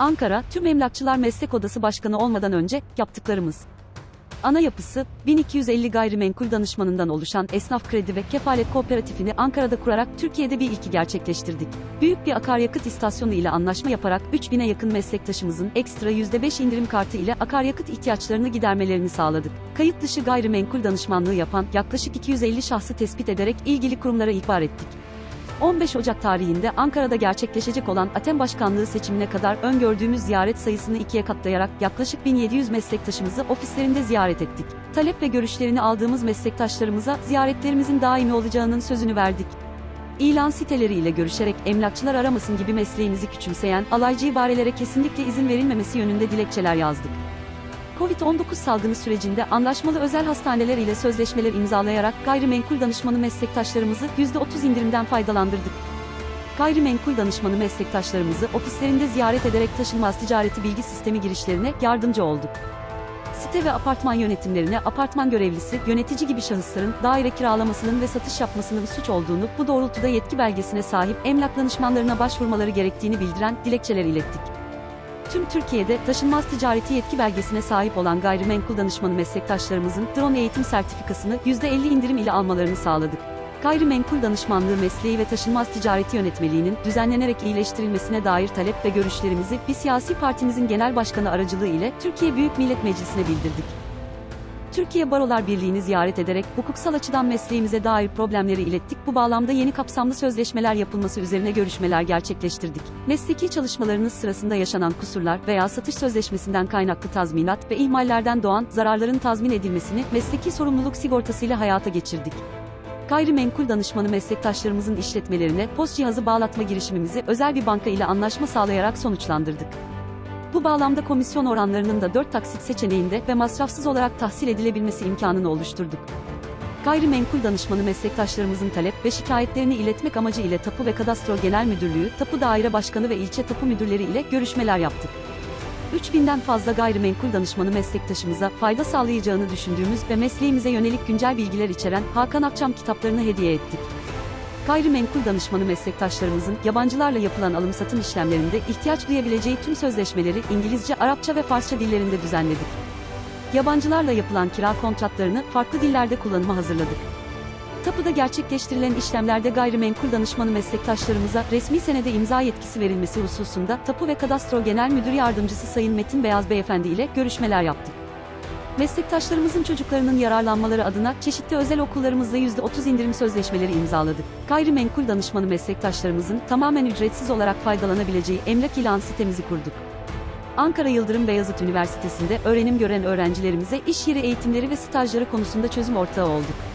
Ankara, Tüm Emlakçılar Meslek Odası Başkanı olmadan önce yaptıklarımız. Ana yapısı, 1250 gayrimenkul danışmanından oluşan esnaf kredi ve kefalet kooperatifini Ankara'da kurarak Türkiye'de bir ilki gerçekleştirdik. Büyük bir akaryakıt istasyonu ile anlaşma yaparak 3000'e yakın meslektaşımızın ekstra %5 indirim kartı ile akaryakıt ihtiyaçlarını gidermelerini sağladık. Kayıt dışı gayrimenkul danışmanlığı yapan yaklaşık 250 şahsı tespit ederek ilgili kurumlara ihbar ettik. 15 Ocak tarihinde Ankara'da gerçekleşecek olan ATEM Başkanlığı seçimine kadar öngördüğümüz ziyaret sayısını ikiye katlayarak yaklaşık 1700 meslektaşımızı ofislerinde ziyaret ettik. Talep ve görüşlerini aldığımız meslektaşlarımıza ziyaretlerimizin daimi olacağının sözünü verdik. İlan siteleriyle görüşerek emlakçılar aramasın gibi mesleğimizi küçümseyen alaycı ibarelere kesinlikle izin verilmemesi yönünde dilekçeler yazdık. Covid-19 salgını sürecinde anlaşmalı özel hastaneler ile sözleşmeler imzalayarak gayrimenkul danışmanı meslektaşlarımızı %30 indirimden faydalandırdık. Gayrimenkul danışmanı meslektaşlarımızı ofislerinde ziyaret ederek taşınmaz ticareti bilgi sistemi girişlerine yardımcı olduk. Site ve apartman yönetimlerine apartman görevlisi, yönetici gibi şahısların daire kiralamasının ve satış yapmasının suç olduğunu, bu doğrultuda yetki belgesine sahip emlak danışmanlarına başvurmaları gerektiğini bildiren dilekçeler ilettik. Tüm Türkiye'de taşınmaz ticareti yetki belgesine sahip olan gayrimenkul danışmanı meslektaşlarımızın drone eğitim sertifikasını %50 indirim ile almalarını sağladık. Gayrimenkul danışmanlığı mesleği ve taşınmaz ticareti yönetmeliğinin düzenlenerek iyileştirilmesine dair talep ve görüşlerimizi bir siyasi partimizin genel başkanı aracılığı ile Türkiye Büyük Millet Meclisi'ne bildirdik. Türkiye Barolar Birliği'ni ziyaret ederek hukuksal açıdan mesleğimize dair problemleri ilettik. Bu bağlamda yeni kapsamlı sözleşmeler yapılması üzerine görüşmeler gerçekleştirdik. Mesleki çalışmalarınız sırasında yaşanan kusurlar veya satış sözleşmesinden kaynaklı tazminat ve ihmallerden doğan zararların tazmin edilmesini mesleki sorumluluk sigortasıyla hayata geçirdik. Gayrimenkul danışmanı meslektaşlarımızın işletmelerine post cihazı bağlatma girişimimizi özel bir banka ile anlaşma sağlayarak sonuçlandırdık. Bu bağlamda komisyon oranlarının da 4 taksit seçeneğinde ve masrafsız olarak tahsil edilebilmesi imkanını oluşturduk. Gayrimenkul danışmanı meslektaşlarımızın talep ve şikayetlerini iletmek amacı ile Tapu ve Kadastro Genel Müdürlüğü, Tapu Daire Başkanı ve ilçe tapu müdürleri ile görüşmeler yaptık. 3000'den fazla gayrimenkul danışmanı meslektaşımıza fayda sağlayacağını düşündüğümüz ve mesleğimize yönelik güncel bilgiler içeren Hakan Akçam kitaplarını hediye ettik. Gayrimenkul danışmanı meslektaşlarımızın yabancılarla yapılan alım-satım işlemlerinde ihtiyaç duyabileceği tüm sözleşmeleri İngilizce, Arapça ve Farsça dillerinde düzenledik. Yabancılarla yapılan kira kontratlarını farklı dillerde kullanıma hazırladık. Tapuda gerçekleştirilen işlemlerde gayrimenkul danışmanı meslektaşlarımıza resmi senede imza yetkisi verilmesi hususunda Tapu ve Kadastro Genel Müdür Yardımcısı Sayın Metin Beyaz Beyefendi ile görüşmeler yaptık. Meslektaşlarımızın çocuklarının yararlanmaları adına çeşitli özel okullarımızla %30 indirim sözleşmeleri imzaladık. Gayrimenkul danışmanı meslektaşlarımızın tamamen ücretsiz olarak faydalanabileceği emlak ilan sitemizi kurduk. Ankara Yıldırım Beyazıt Üniversitesi'nde öğrenim gören öğrencilerimize iş yeri eğitimleri ve stajları konusunda çözüm ortağı olduk.